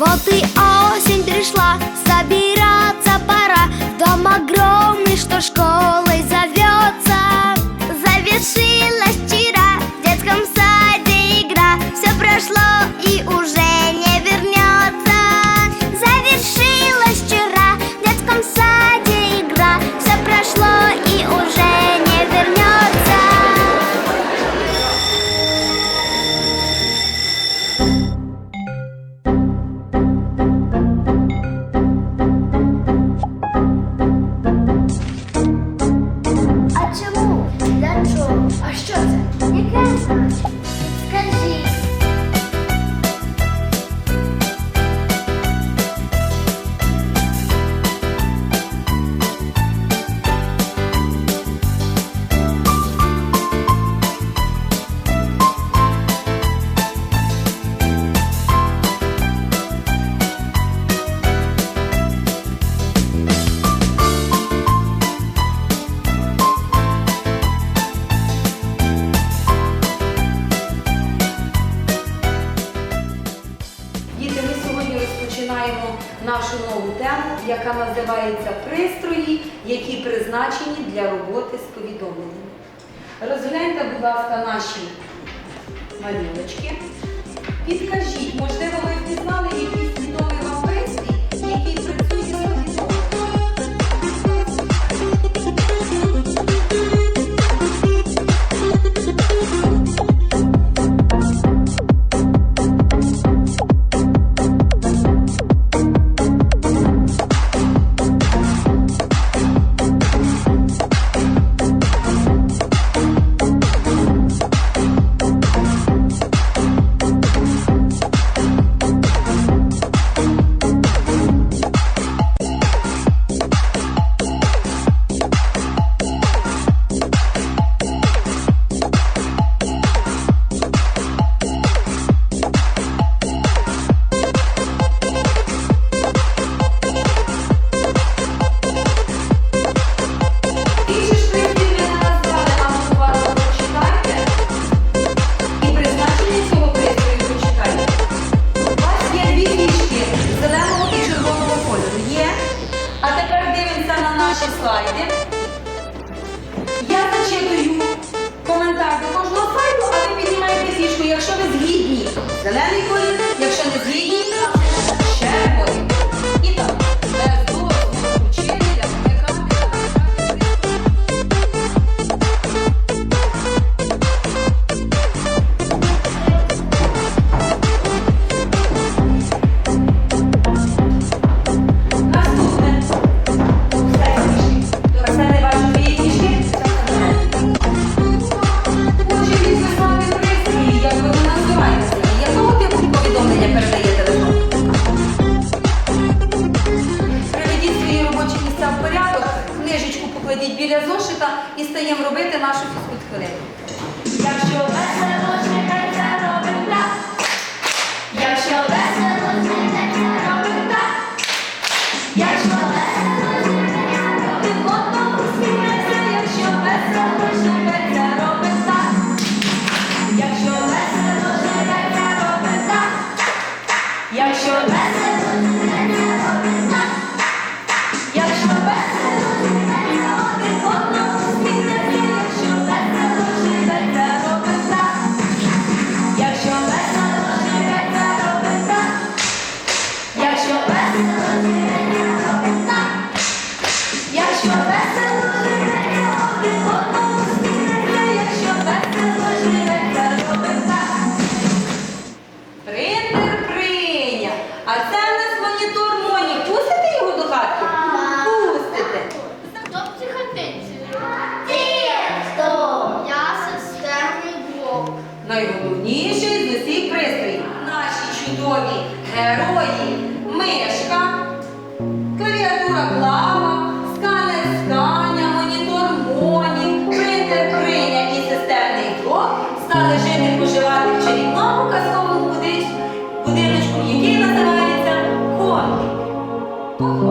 Вот и осень пришла, собираться пора. В дом огромный, что школа нашу нову тему, яка називається Пристрої, які призначені для роботи з повідомленнями. Розгляньте, будь ласка, наші малюночки. Підкажіть, може, zawsze wszystko z найголовніший з усіх пристроїв. Наші чудові герої. Мишка, клавіатура клава, сканер сканя, монітор моні, принтер криня і системний блок стали жити поживати в чарівному казковому будиночку, який називається комік.